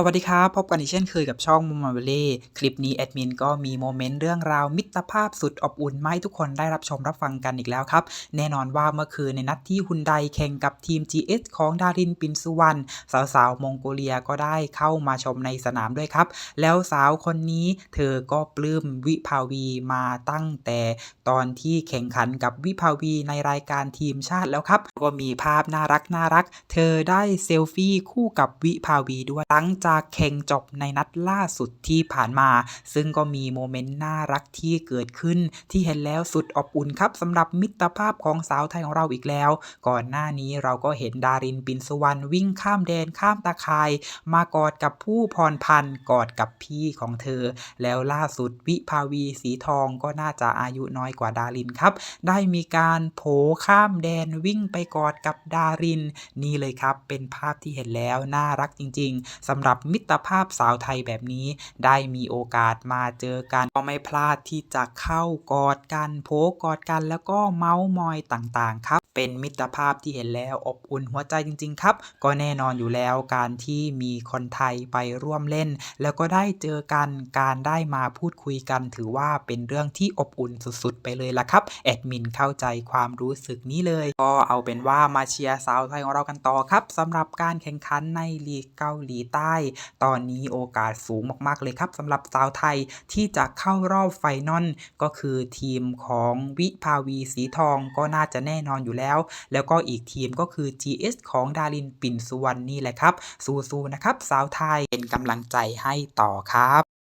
สวัสดีครับ พบกันอีกเช่นเคยกับช่องมุมมาเวเล่คลิปนี้แอดมินก็มีโมเมนต์เรื่องราวมิตรภาพสุดอบอุ่นมาให้ทุกคนได้รับชมรับฟังกันอีกแล้วครับ แน่นอนว่าเมื่อคืนในนัดที่ฮุนไดแข่งกับทีม GS ของดารินปินสุวรรณสาวๆมองโกเลียก็ได้เข้ามาชมในสนามด้วยครับ แล้วสาวคนนี้เธอก็ปลื้มวิภาวีมาตั้งแต่ตอนที่แข่งขันกับวิภาวีในรายการทีมชาติแล้วครับ ก็มีภาพน่ารักน่ารัก เธอได้เซลฟี่คู่กับวิภาวีด้วยหลังจากแข่งจบในนัดล่าสุดที่ผ่านมา ซึ่งก็มีโมเมนต์น่ารักที่เกิดขึ้น ที่เห็นแล้วสุดอบอุ่นครับสำหรับมิตรภาพของสาวไทยของเราอีกแล้ว ก่อนหน้านี้เราก็เห็นดารินปินสุวรรณวิ่งข้ามแดนข้ามตาข่าย มากอดกับผู้พรพันธ์กอดกับพี่ของเธอ แล้วล่าสุดวิภาวีสีทองก็น่าจะอายุน้อยกว่าดารินครับ ได้มีการโผข้ามแดนวิ่งไปกอดกับดาริน นี่เลยครับ เป็นภาพที่เห็นแล้วน่ารักจริง ๆสำหรับมิตรภาพสาวไทยแบบนี้ ได้มีโอกาสมาเจอกัน ก็ไม่พลาดที่จะเข้ากอดกันโผกอดกันแล้วก็เมาส์มอยต่างๆครับ เป็นมิตรภาพที่เห็นแล้วอบอุ่นหัวใจจริง ๆ ครับ ก็แน่นอนอยู่แล้วการที่มีคนไทยไปร่วมเล่น แล้วก็ได้เจอกันการได้มาพูดคุยกัน ถือว่าเป็นเรื่องที่อบอุ่นสุดๆ ไปเลยละครับแอดมินเข้าใจความรู้สึกนี้เลย ก็เอาเป็นว่ามาเชียร์สาวไทยของเรากันต่อครับสำหรับการแข่งขันในลีกเกาหลีใต้ ตอนนี้โอกาสสูงมากๆเลยครับสำหรับสาวไทยที่จะเข้ารอบไฟนอลก็คือทีมของวิภาวีสีทองก็น่าจะแน่นอนอยู่แล้วแล้ว แล้วก็อีกทีมก็คือ GS ของดารินปิ่นสุวรรณนี่แหละครับสู้ๆนะครับ สาวไทยเป็นกำลังใจให้ต่อครับ